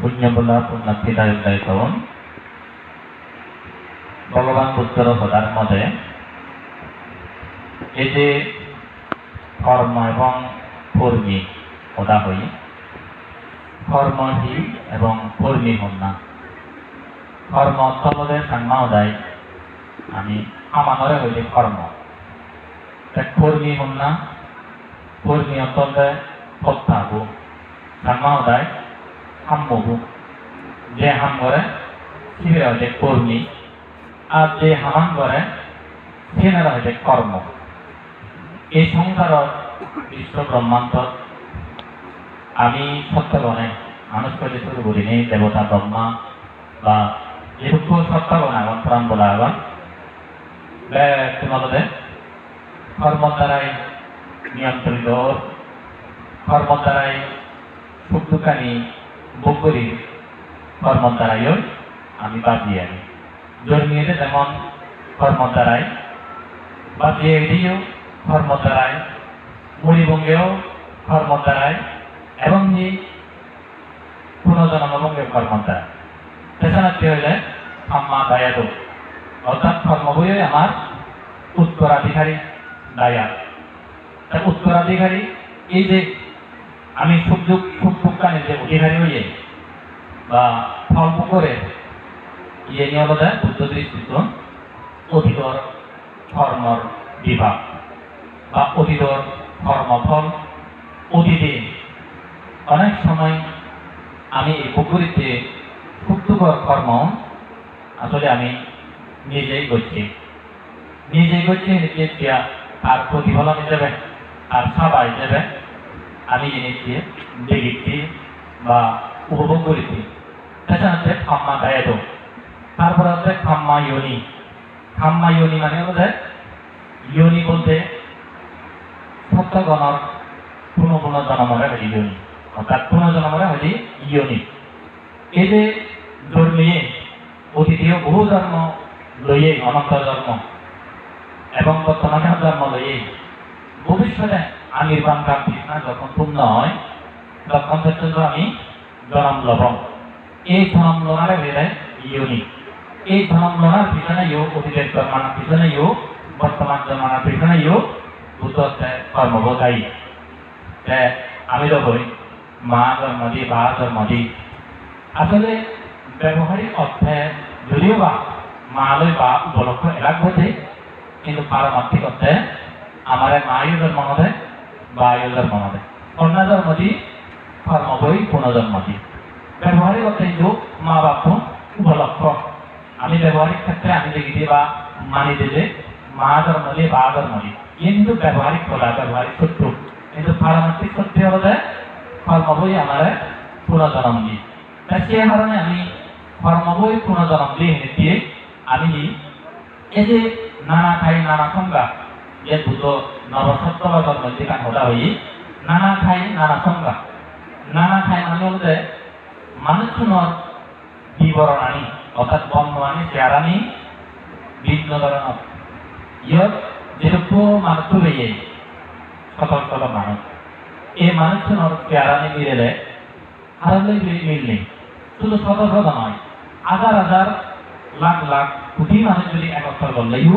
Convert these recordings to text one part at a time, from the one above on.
পুণ্যবলা পুণ্যার্থীদায়ক দায়িত্বন ভগবান বুদ্ধর হদার মধ্যে এই কর্ম এবং কর্মী হদা হই কর্মহী এবং কর্মী হন না কর্ম অর্থবোধে সাংমা হদায় আমি আমানরে হইলে কর্ম কর্মী হন না কর্মী অন্তরে সত্তাহু হদায় হাম্মহু। যে হাম করে সিবিরা হইলে কর্মী, আর যে হামান করে সেনারা হইলে কর্ম। এই সংসারত বিশ্ব ব্রহ্মাণ্ড, আমি সত্যগণে মানুষ করে শুরু করিনি দেবতা ব্রহ্মা, বা যেটুকু সত্যগণ আগন প্রাণ বলা আগন তোমাদের কর্ম দ্বারাই নিয়ন্ত্রিত কর্ম দ্বারাই সুখ দুঃখানি ভোগ করি কর্ম দ্বারাইও আমি বাঁচিয়ে আনি জন্মিয়েছে যেমন কর্ম দ্বারাই বাঁচিয়ে এটিও কর্ম দ্বারাই মণিভঙ্গেও কর্ম দ্বারাই এবং যে পুনর্জন্মভঙ্গেও কর্ম দ্বারা পেছনার্থী হইলে আম্মা দায়াত অর্থাৎ কর্ম বইয়ে আমার উত্তরাধিকারী দায়া উত্তরাধিকারী এই যে আমি সুখ দুঃখ সুখ দুঃখানি যে অধিকারী হইয়ে, বা ফল করে ইয়ে নিয়ে বলে বুদ্ধ দৃষ্টিত অধিকর কর্মর বিভাগ বা অতীতর কর্মফল অতীতে অনেক সময় আমি এই পুকুরিতে সুপ্তকর কর্ম, আসলে আমি নিজেই করছি। নিজেই করছি নিজে আর প্রতিফলন হিসেবে আর সাবা হিসেবে আমি জিনিসটি দেখিছি বা উপভোগ করেছি। তাছাড়া হচ্ছে খাম্মা গায়ে তারপরে হচ্ছে খাম্মা ইয়নি খাম্মা ইয়নি মানে হচ্ছে ইয়নি বলতে সত্যগণর পুনঃ পুনঃ জন্মরে হলি ইয়নি অর্থাৎ পুনঃ জন্মরে হলি ইয়নি এই যে জন্মিয়ে অতীতীয় বহু জন্ম লইয়ে অনন্ত জন্ম, এবং বর্তমানে জন্ম লইয়ে ভবিষ্যতে আনির্বাণ কাম তৃষ্ণা যখন পূর্ণ হয়, তখন পর্যন্ত আমি জনম লব এই জনম লনারে বেড়ে ইয়নি এই জনম লনার পিছনে ইউ অতীতের জন্মানোর পিছনে ইউ বর্তমান জন্মানোর পিছনে ইউ বুদ্ধ কর্মবোধাই আমি তো হই, মা জন্ম দি, বা জন্ম দি। আসলে ব্যবহারিক অর্থে যদিও বা মালৈ বা উপলক্ষ এলাক বোঝে কিন্তু পারমার্থিক অর্থে আমার মায়ু জন্ম নদে বা আয়ু জন্ম দি কর্ম বই পুনর্জন্ম দি ব্যবহারিক অর্থে কিন্তু মা বাপ উপলক্ষ। আমি ব্যবহারিক ক্ষেত্রে আমি দেখি বা মানি দিলে মা দিয়ে বা জন্ম দিই কিন্তু ব্যবহারিক বলা ব্যবহারিক সত্য। কিন্তু পারমার্থিক সত্যি হলে কর্ম বই আমার পুনর্জন্ম দিই তাই সে কারণে আমি কর্ম বই পুনর্জন্ম দিয়ে দিয়ে আমি এই যে নানা ঠাই, নানা সংজ্ঞা, যে দুটো জন্ম যেখান হতা হই নানা ঠাই নানা সংজ্ঞা নানা ঠাই মানে হলে মানুষজনের বিবরণ আনি অর্থাৎ বর্ণ আনি চেয়ার আনি ভিন্ন ধরনের ইয়ত যেটুকু মানুষ রয়ে শত শত মানুষ এই মানুষজনের চেয়ার আনি মিলে হারালে মিললে শুধু শত নয় হাজার লাখ লাখ কোটি মানুষ যদি একত্র করলেও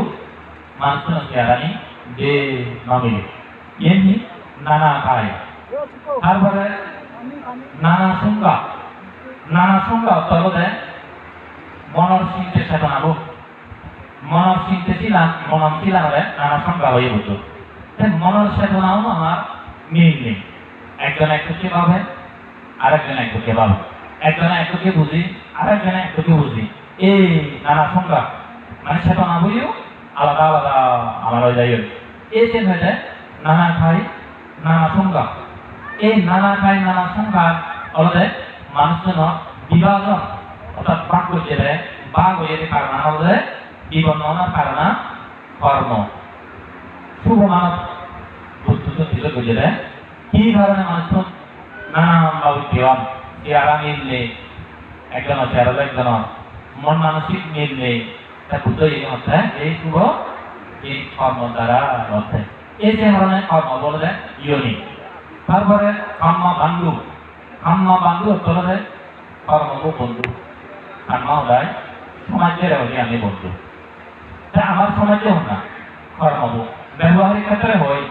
মানুষজনের চেয়ার আনি যে নমিলে এমনি নানা খায় তারপরে নানা সংজ্ঞা। নানা সংজ্ঞা তলদে মনৰ চিন্তে চেতনাবো মনৰ চিন্তে ছিলাম মনন ছিলামরে নানা সংজ্ঞা হয়ে বুঝো মনের চেতনাও আমার মিল নেই। একজন একটুকে ভাবে আরেকজন একটুকে ভাবে একজনে একটুকে বুঝি, আরেকজনে একটুকে বুঝি। এই নানা সংজ্ঞা মানে চেতনা বলিও আলাদা আলাদা আমার হয়ে যায়। এই যে হয়ে যায়, নানা ঠাই নানা সংজ্ঞা। এই নানা ঠাই নানা সংজ্ঞা অলদে মানুষজনৰ বিভাজন, অর্থাৎ ভাগ করছে ভাগ হয়ে কারণ আমাদের বিবর্ণনার কারণ কর্ম। শুভ মানব বুদ্ধ দিল বুঝলে কি কারণে মানুষ নানা বাউদ্যম চেহারা মিল নেই একজন চেহারা একজন মন মানসিক মিল নেই এই কর্ম যে কর্ম বলে ইয়নি তারপরে কর্ম ভাঙ্গু আম্মা বান্ধু অন্তরে কর্মব বন্ধু আম্মা ওলাই সমাজের আমি বন্ধু আমার সমাজেও না কর্মব ব্যবহারিক ক্ষেত্রে হয়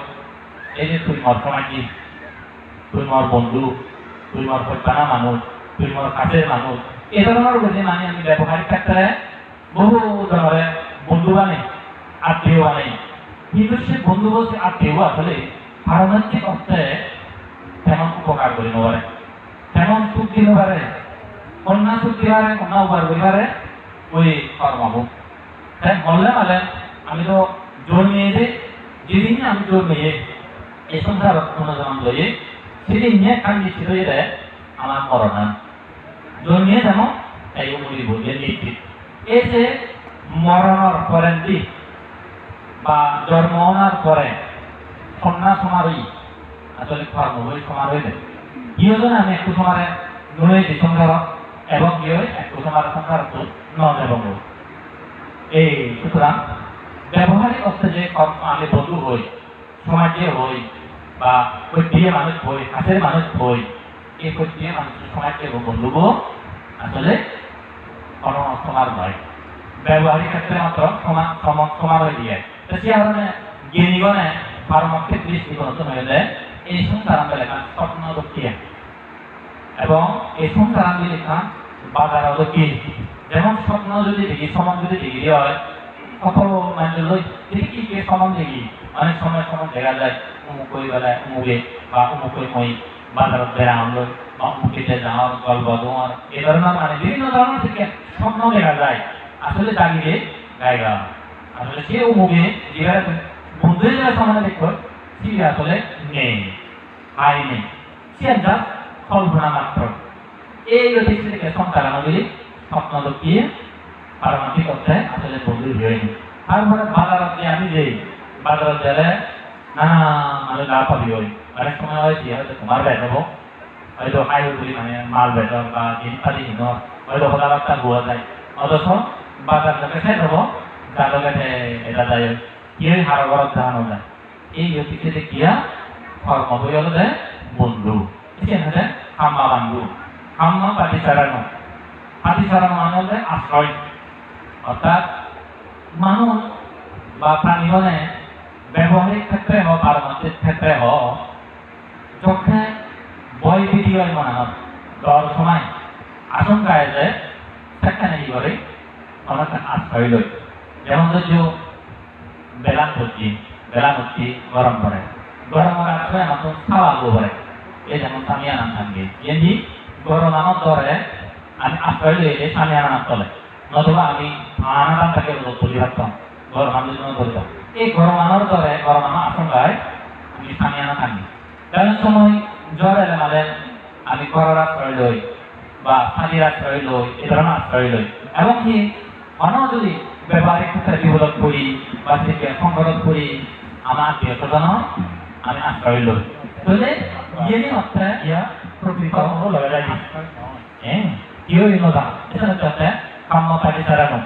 এই যে তুই মর সমাজি তুই মর বন্ধু তুই মর সত্যানা মানুষ তুই মর কাছের মানুষ এই ধরনের মানে আমি ব্যবহারিক ক্ষেত্রে বহু ধরনের বন্ধু বানে আত্মীয় বানে কিন্তু সে বন্ধু বলছে আত্মীয় আসলে পারমার্থিক অর্থে তেমন উপকার করি নবারে। তেমন সুখ দিতে পারে অন্য সুখ দিতে পারে অন্য উপকার করি পারে ওই কর্মাবো তাই বললে মানে আমি তো জোর নিয়ে যে, যেদিন আমি জোর নিয়ে এই সংসার পুনর্জন্ম লইয়ে সেদিন নিয়ে কান্দি ছিল আমার মরণ। জোর নিয়ে যেমন এই মুড়ি বলিয়ে নিশ্চিত এই যে মরণের পরের দিক বা জন্ম হওয়ার পরে কন্যা সমারোহী আসলে কর্মবই সমারোহী দেয় ইয়োজনে আমি একটু সমারে নুয়ে দিই সংসার এবং ইয়ে একটু সমারে সংসার তো ন এবং এই সুতরাং ব্যবহারিক অর্থে যে কর্ম আমি বন্ধু হই, সমাজে হই, বা দিয়ে মানুষ হই, কাছের মানুষ হই, এই দিয়ে মানুষ সমাজকে এবং বন্ধুগো আসলে সমার নয় ব্যবহারিক হয়ে দিয়ে জ্ঞানীগণে পারমার্থিক দৃষ্টিগত হইলে এই সংসারান্ত লেখা স্বপ্ন লক্ষ্মী এবং এই সংসারান্ত লেখা বাজার যেমন স্বপ্ন যদি দেখি সমান যদি দেখি হয়, সকল মানে লই দেখি কি সমান দেখি অনেক সময় সমান দেখা যায় অমুক বেলায় অমুকে বা অমুক মই বাজারত বেড়াম লই বা অমুকিতে যাওয়ার গল্প দোয়ার এই ধরনের মানে বিভিন্ন ধরনের থেকে স্বপ্ন দেখা যায়। আসলে দাঁড়িয়ে গায়গা আসলে সে অমুকে যেভাবে বন্ধু যারা সমানে দেখো সে আসলে নেই আই নেই। সে যা কল্পনা মাত্র। এই যদি থেকে সন্তানগুলি স্বপ্ন লুকিয়ে পারমাণবিক অর্থে আসলে বন্ধু হয়নি তারপরে বাজারত যে আমি যাই বাজারত গেলে নানা মানে লাভ পাবি হই। অনেক সময় হয় কি হয়তো তোমার বলি মানে মাল বেটর বা জিনিস পাতি হিনর হয়তো সদা বার্তা গোয়া যায় অথচ বাজার লোকে শেষ হব যার লোকে এটা যায় কি হার ঘরত জানানো যায় এই অতিথিতে কিয়া কর্ম হলে বন্ধু ঠিক আছে খাম্মা বান্ধু খাম্মা পাতি চালানো পাতি চালানো মানে হলে আশ্রয় অর্থাৎ মানুষ বা প্রাণীগণে ব্যবহারিক ক্ষেত্রে হোক পারমার্থিক ক্ষেত্রে হোক চোখে বই ভিডিও মনে হয়। দর সময়। আশঙ্কায় যে সেখানে কি করে? অনেক আশ্রয় লই যেমন ধরছো বেলান করছি বেলান হচ্ছি গরম করে। গরমের আশ্রয় আমার খাওয়া গোবরে এই যেমন সামিয়া নাম থাকবে এমনি গরম আমার ধরে আমি আশ্রয় লইলে সামিয়া নাম তলে। নতুবা আমি আনাদান তাকে তুলি রাখতাম গরম আমি করতাম এই গরম আনার ধরে গরম আনা আশঙ্কায় আমি সামিয়া না থাকি সময় জ্বর এলে মানে আমি ঘরের আশ্রয় লই বা স্থানীয় আশ্রয় লই, এ ধরনের আশ্রয় লই। এবং কি, অন্য যদি ব্যবহারিক ক্ষেত্রে বিপদত করি বা থেকে সংকটত করি আমার আত্মীয় স্বজন আমি আশ্রয় লই। তাহলে ইয়ে অর্থে ইয়া প্রকৃত লগে যায় eh iyo ino da isa na tete kamma kadisarano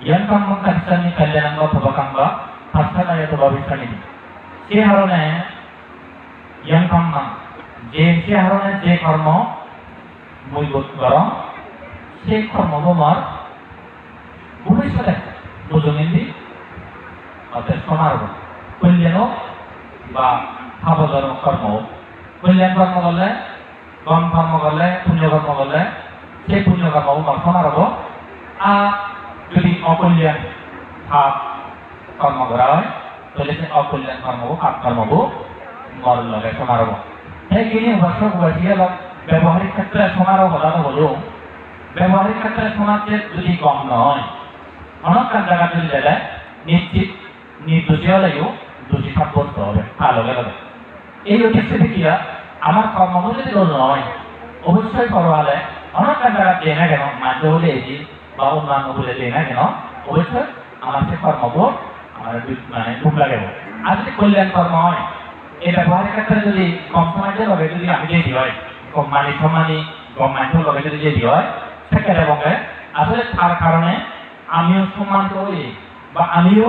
yan kamma kadisani kalyananga pabakanga hasana yato bhavisani সে হারণে ইয়ান কর্ম যে সে হারণে যে কর্ম মুই বোধ কর সে কর্ম তোমার ভবিষ্যতে বুঝুমিন্দি অর্থাৎ সমারোহ কল্যাণ বা ভাবজনক কর্ম কল্যাণ কর্ম করলে গম কর্ম করলে পুণ্য কর্ম করলে সেই পুণ্য কর্ম তোমার সমারোহ আর যদি অকল্যাণ ভাব কর্ম করা হয় তাহলে সে অকল্যাণ কর্ম পাপ কর্ম মর লগে সমারোহ সেইখিনি লগ ব্যবহারিক ক্ষেত্রে সমারোহ হলানো হলেও ব্যবহারিক ক্ষেত্রে সমাজে যদি কম নয় অনেক জায়গা যদি গেলে নিশ্চিত নির্দোষী হলেও দোষী সাব্যস্ত হবে তার লগে লগে এই উদ্দেশ্যে কিয়া আমার কর্ম যদি নয় অবশ্যই করো হলে অনেক জায়গা দিয়ে না কেন মাঝে হলে এটি বা অন্যান্য বলে দিয়ে না কেন অবশ্যই আমার সে কর্মবোধ আমার মানে দুঃখ লাগে। আর যদি কল্যাণ কর্ম হয় এই ব্যবহারিক ক্ষেত্রে যদি লগে যদি আমি যদি হয় মানি সমানি মানুষের লগে যদি যদি হয় সেক্ষেত্রে বকে আসলে তার কারণে আমিও সম্মান করি বা আমিও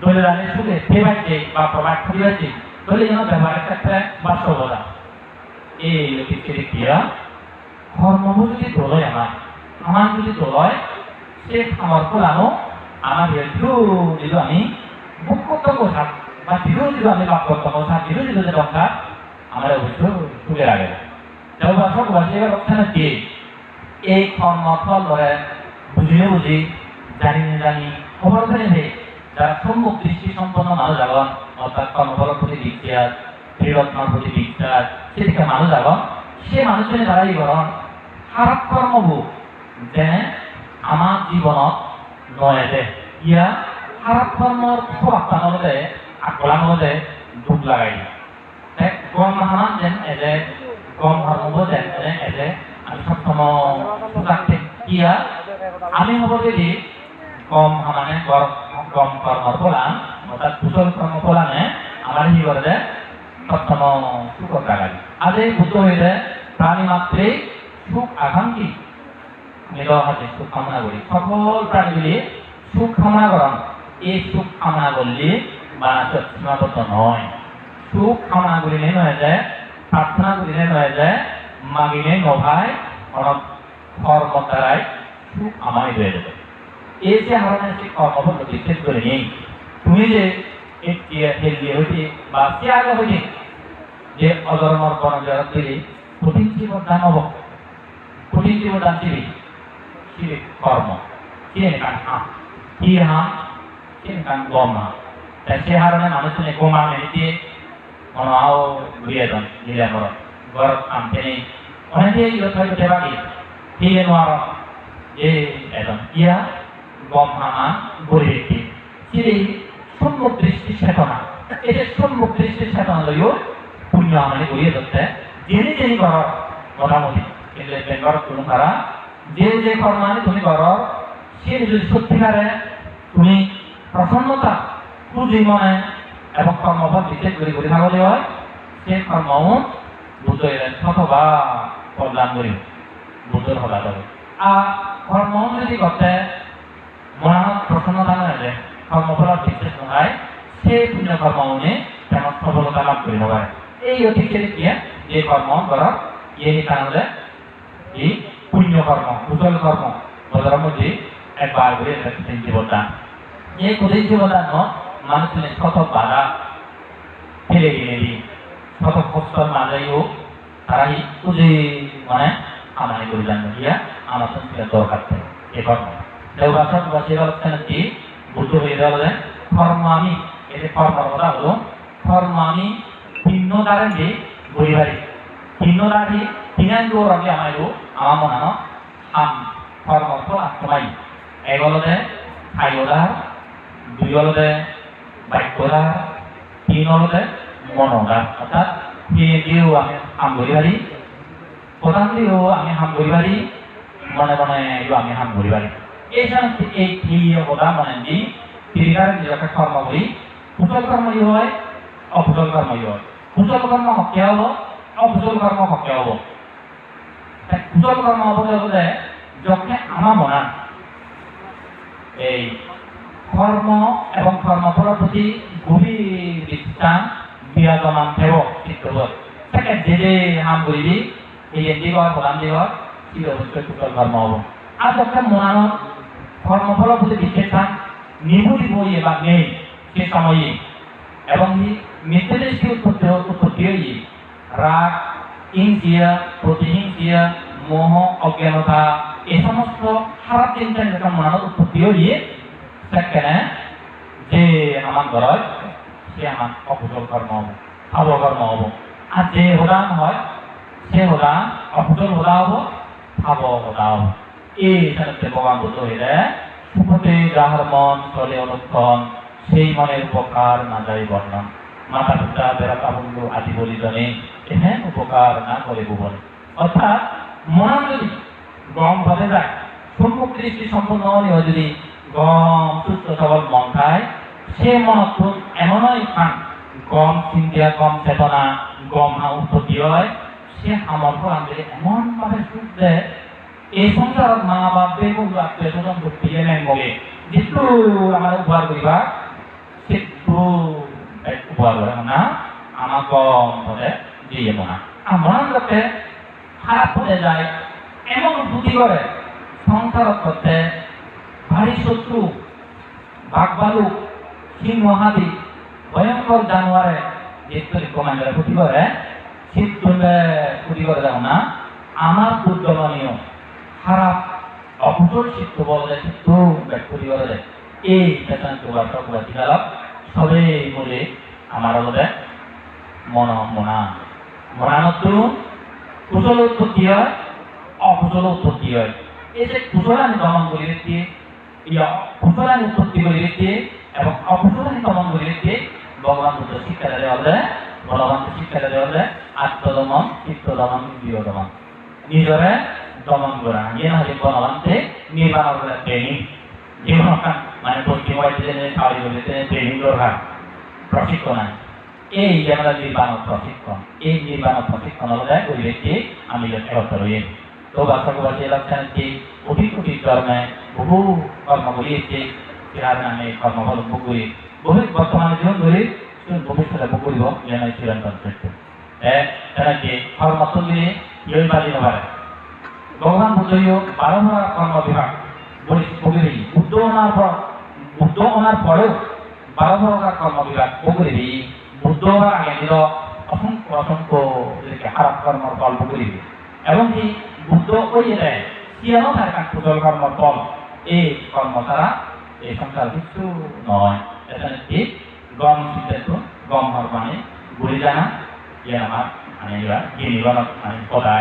দলে দাঁড়িয়ে শুধু সেবাইছে বা প্রভাব করিয়াছি তাহলে যেন ব্যবহারিক ক্ষেত্রে বাস্তবতা এই অতীতের ক্রিয়া কর্মও যদি দলয় আমার আমার যদি দলয় সে আমার ফলানো আমার হেতু যদি আমি কর্তব্য থাক বা দৃঢ় যদি আমি বাক কর্তব্য থাক দৃঢ় যদি দরকার আমার অবশ্য তুলে রাখে বাসক বাসিবার অবস্থানে দিয়ে এই কর্মফল ধরে বুঝিয়ে বুঝি, জানি না জানি, খবর ধরে যারা সম্মুখ দৃষ্টি সম্পন্ন মানুষ আগন অর্থাৎ কর্মফলের প্রতি বিশ্বাস প্রিয়ত্মার প্রতি বিশ্বাস সেদিকে মানুষ আগন সে মানুষজনে দ্বারাই বরণ খারাপ কর্মবোৰ যেনে আমাৰ জীৱনত নয় যে, ইয়া খারাপ কর্মর স্বভাবটার মধ্যে আকলার মধ্যে দুঃখ লাগাই। গম হামান যেন এজে গম ধর্ম যেন এনে এজে আমি সবসময় সুজাকতে ইয়া আমি হব যদি গম হামানে গম কর্মর ফলান অর্থাৎ কুশল কর্ম ফলানে আমার হি করে সবসময় সুখ লাগাই আজ এই বুদ্ধ হইলে প্রাণী মাত্রে সুখ আকাঙ্ক্ষী নিরহ হাতে সুখ কামনা করি সকল প্রাণীগুলি সুখ কামনা করন এই সুখ কামনা করলে বানাসত সীমাবদ্ধ নয় সুখ কামনা করিলে নয় যায় প্রার্থনা করিলে নয় যায় মাগিলে নভায় অনক কর্ম দ্বারাই সুখ আমায় হয়ে যাবে এই যে হারানোর সেই কর্মপদ্ধতি শেষ করে নেই তুমি যে একটি হেলিয়ে হইতে বা ত্যাগ হইতে যে অধর্মর বনজগৎ দিলে কঠিন জীবন দান হব কঠিন জীবন দান দিবি sini kormo sini kan ham hi ham sini kan goma si harane manusia goma ini ono au biadon ile moro gor ampeni ona dia yo thai te bagi hi nuaro e edon ia গম হামা গড়ে একটি সিরি সম্মুখ দৃষ্টি চেতনা। লইও পুণ্য আমাদের গড়িয়ে ধরতে জেনে জেনে ঘর মোটামুটি। কিন্তু বেঙ্গর কোনো তারা যে যে কর্মানি তুমি করো সে যদি সত্যিকারে তুমি প্রসন্নতা খুঁজি মনে এবং কর্মফল বিশেষ করে করে থাকলে হয়, সে কর্ম এলেন অথবা কল্যাণ করি বুদ্ধর হলা যাবে আর কর্ম যদি করতে মনত প্রসন্নতা নয় কর্মফলত বিশেষ নহয় সেই পুণ্য কর্ম উনি তেমন সফলতা লাভ করে নেবে এই অতিকে দিয়ে যে কর্ম করার এই কারণে এই পুণ্য কর্ম কুশল কর্ম বদলের মধ্যে একবার করে কঠিন জীবনদান এই কঠিন জীবনদান মানুষের শত বাধা ফেলে গেলে শত কষ্টর মাঝেও তারাই পুজে মানে আমানি করে জানবে গিয়া আমার সঙ্গে দরকার থাকে। এ কর্ম। দেববাসক বা সেবালক্ষণে কি? বুদ্ধ হয়ে যাবে যে কর্মর কথা হলো, কর্ম আমি ভিন্ন দ্বারা যে গরিবারি ভিন্ন দ্বারা তিনান আমারও আমার মনে হয় আম কর্মফল আত্মাই। এক হলদে খাইওদার দুই হলদে বাক্যদার তিন হলদে মনোদার অর্থাৎ দিয়ে আমি হাম করি পারি আমি হাম করি পারি মনে মনে আমি হাম করি পারি এই সমস্ত এই কি কথা মনে দি তিরিকার নিজকে কর্ম করি কুশল কর্ম হয়? অকুশল কর্ম হয়? কুশল কর্ম হকে হব অকুশল কর্ম হকে হব। কুশল কর্ম হবলে হলে যখন আমার মনা এই কর্ম এবং কর্মফলের প্রতি গভীর বিশ্বাস বিরাজমান থেব চিত্তবোধ তাকে যে হাম এন্দি হয় প্রধান দিয়ে হয় কি অবশ্যই কুশল কর্ম হব। আর যখন মনানো কর্মফলের প্রতি বিশ্বাস নিভুতি বই বা নেই সে সময়ে এবং মিথ্যাদৃষ্টি উৎপত্তি উৎপত্তি হয়ে রাগ হিংসিয়া প্রতিহিংসিয়া মোহ, অজ্ঞানতা, এই সমস্ত খারাপ চিন্তা যখন মনের উৎপত্তি হয়ে সেখানে যে আমার ঘর সে আমার অকুশল কর্ম হব অবকর্ম হব। আর যে হোদান হয়, সে হোদান অকুশল হোদা হব ভাব হোদা হব। এই সাথে ভগবান বুদ্ধ হইলে সুখতে যাহার মন চলে অনুক্ষণ, সেই মনের উপকার না যাই বর্ণন। মাতা পিতা বেড়াতা বন্ধু আদি বলিজনে এহেন উপকার না করে ভুবন অর্থাৎ মন যদি গম ভাবে যায়, সম্মুখ দৃষ্টি সম্পূর্ণ হলেও যদি গম সুস্থ সবল মন খায়। সে মনত এমনই খান গম চিন্তা গম চেতনা, গম হা উৎপত্তি হয়। সে সামৰ্থ্য আনলে এমন ভাবে সুখ দেয় এই সংসাৰত মা বাপে বহু আত্মীয় স্বজন দিয়ে নাই মগে যিটো আমাৰ উপহাৰ কৰিবা, সেইটো উপহাৰ কৰে না আমাক বলে দিয়ে মনা। মনের লোকে খারাপ হয়ে যায়, এমন বুদ্ধি করে সংসার করতে ভারী শত্রু বাঘ ভালুক সিংহ হাতি ভয়ঙ্কর শীত তুললে ক্ষতি করে দেখো না। আমার দুর্দলনীয় খারাপ অকুশল চিত্ত বলে চিত্ত ব্যাক ক্ষতি করে দেয়? এই পেছন তোমার সকলে ঠিকালাম সবে বলে আমার বলে, মন মনা। মনানতো কুশল উৎপত্তি হয়, অকুশল উৎপত্তি হয়। এই যে কুশলানি দমন করে দিচ্ছে উৎপত্তি করে দিচ্ছে এবং করে দিচ্ছে ভগবান বুদ্ধ শিক্ষা দেওয়া হলে ভগবান শিক্ষা দেওয়া হলে আত্মদমন চিত্ত দমন ইন্দ্রিয় দমন নিজরে দমন করা। ইয়ে হলে ভগবানতে নির্বাণ করে ট্রেনিং জীবন মানে পশ্চিম বাড়িতে সাউরি বাড়িতে ট্রেনিং দরকার প্রশিক্ষণ এই আমরা নির্বাণ প্রশিক্ষণ। এই নির্বাণ প্রশিক্ষণ হলে ওই ব্যক্তি আমি একত্র রয়ে তো বাস্তববাসী এলাকান যে কোটি কোটি ধর্মে বহু কর্ম করিয়েছে সেখানে আমি কর্মফল ভোগ করি। বহু বর্তমানে জীবন ধরে ভবিষ্যতে ভোগ করিব যেন চিরন্তন সত্য এনাকে কর্মসঙ্গী বাজি নবারে ভগবান বুদ্ধইও বারো ভরা কর্ম বিভাগ বলি বুদ্ধ ওনার পর বুদ্ধ ওনার পরেও বারো ভরা কর্ম বিভাগ বগরি বুদ্ধ হওয়ার আগে দিল অসংখ্য অসংখ্য খারাপ কর্মর ফল বগরিবি এবং কি বুদ্ধ ওই দেয় সিয়ানো থাকা কুশল কর্মর ফল এই কর্ম ছাড়া এই সংসার কিছু নয়। এখানে কি গম সিদ্ধান্ত গম মানে গুলি জানা ইয়ে আমার গিনি গণক আমি কথা